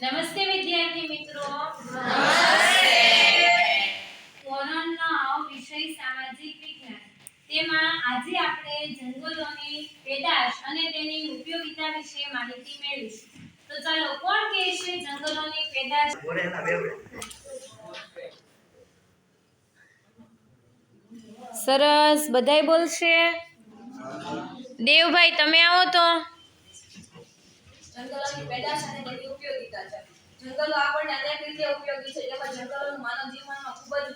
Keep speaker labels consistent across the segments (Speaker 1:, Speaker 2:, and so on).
Speaker 1: નમસ્તે વિદ્યાર્થી મિત્રો. ધોરણનો વિષય સામાજિક વિજ્ઞાન. તેમાં આજે આપણે જંગલોની પેદાશ અને તેની ઉપયોગિતા વિશે માહિતી મેળવીશું. તો ચાલો કોણ કહેશે જંગલોની પેદાશ? સરસ. બધાય બોલશે? દેવભાઈ તમે આવો તો.
Speaker 2: જંગલોની પેદાશ અને તેની ઉપયોગિતા છે? જંગલો આપણને અનેક રીતે ઉપયોગી છે, જેમાં જંગલોનો માનવ જીવનમાં ખૂબ જ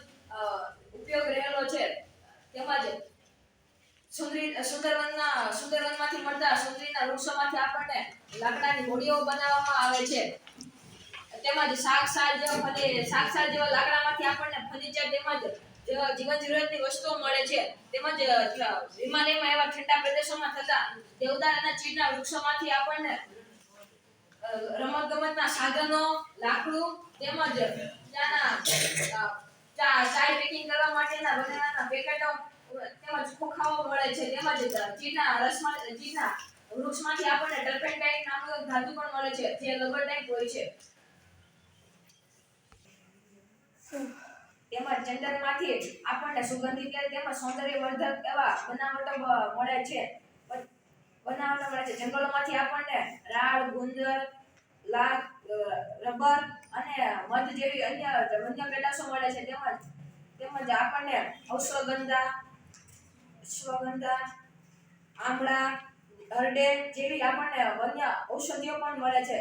Speaker 2: ઉપયોગ રહેલો છે. તેમજ સુંદરી, સુંદરવનના, સુંદરવનમાંથી મળતા સુંદરીના વૃક્ષોમાંથી આપણને લાકડાની હોડીઓ બનાવવામાં આવે છે. તેમજ શાક સાર જેવા ફલી શાક સાર જેવા લાકડામાંથી આપણને ફર્નિચર તેમજ જેવા જીવન જરૂરિયાતની વસ્તુઓ મળે છે. તેમજ હિમાલયમાં એવા ઠંડા પ્રદેશોમાં થતા દેવદાર અને ચીડના વૃક્ષોમાંથી આપણને રમત ગમતના સાધનો, લાકડું તેમજ ત્યાંના ચાય પેકિંગ કરવા માટેના બનાવવાના પેકેટો, તેમજ ખોખાઓ મળે છે, તેમજ ચીના રસમાં, ચીના વૃક્ષમાંથી આપણને ટર્પેન્ટાઇન નામનું ધાતુ પણ મળે છે, જે રબર ટાઈપ હોય છે. તેમજ ચંદનમાંથી આપણને સુગંધિત તેલ તેમજ સૌંદર્યવર્ધક એવા બનાવટો મળે છે. બનાવટો મળે છે. જંગલોમાંથી આપણને રાળ ગુંદર, લાખ રબર અને મધ જેવી અન્ય વન્ય પેદાશો મળે છે. તેમજ તેમજ આપણને અશ્વગંધા અશ્વગંધા, આમળા, હરડે જેવી આપણને વન્ય ઔષધિઓ પણ મળે છે.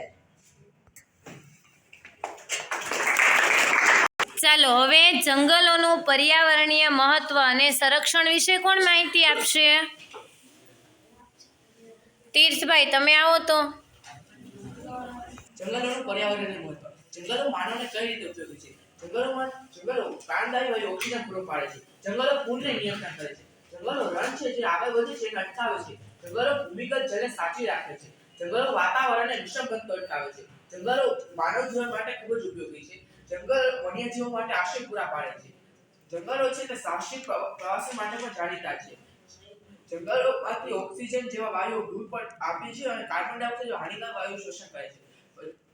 Speaker 1: ચાલો, હવે જંગલોનું પર્યાવરણીય મહત્વ અને સંરક્ષણ વિશે કોણ માહિતી આપશે? તીર્થભાઈ, તમે આવો તો.
Speaker 3: જંગલોનું પર્યાવરણીય મહત્વ જંગલો માનવને કઈ રીતે ઉપયોગી છે? જંગલોમાં જંગલો પ્રાણદાયી હોય ઓક્સિજન પૂરો પાડે છે. જંગલો પૂરને નિયંત્રણ કરે છે. જંગલો રણ છે જે આગળ વધે છે એને અટકાવે છે. જંગલો ભૂમિગત જળને સાચી રાખે છે. જંગલો વાતાવરણને વિષમગત અટકાવે છે. જંગલો માનવ જીવન માટે ખૂબ જ ઉપયોગી છે. જંગલ વન્યજીવો માટે આશ્રય પૂરા પાડે છે. જંગલો છે તે સાહસિક પ્રવાસી માટે પણ જાણીતા છે. જંગલોમાંથી ઓક્સિજન જેવા વાયુઓ દૂર પર આપે છે અને કાર્બન ડાયોક્સાઇડ હાનિકારક વાયુ શોષણ કરે છે.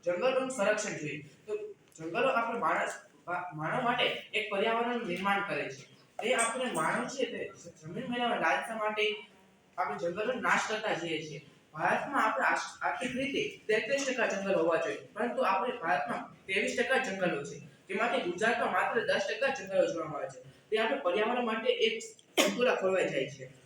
Speaker 3: જંગલોનું સંરક્ષણ જોઈએ. તો જંગલો આપણે માણસ, માનવ માટે એક પર્યાવરણનું નિર્માણ કરે છે. તે આપણે માનવ છે તે જમીન મેળવવા લાલસા માટે આપણે જંગલો નાશ કરતા જઈએ છીએ? ભારતમાં આપણે આર્થિક રીતે તેત્રીસ ટકા જંગલ હોવા જોઈએ. પરંતુ આપણે ભારતમાં ત્રેવીસ ટકા જંગલો છે. તેમાંથી ગુજરાતમાં માત્ર દસ ટકા જંગલો જોવા મળે છે. તે આપણે પર્યાવરણ માટે એક સંતુલા ખોરવાઈ જાય છે.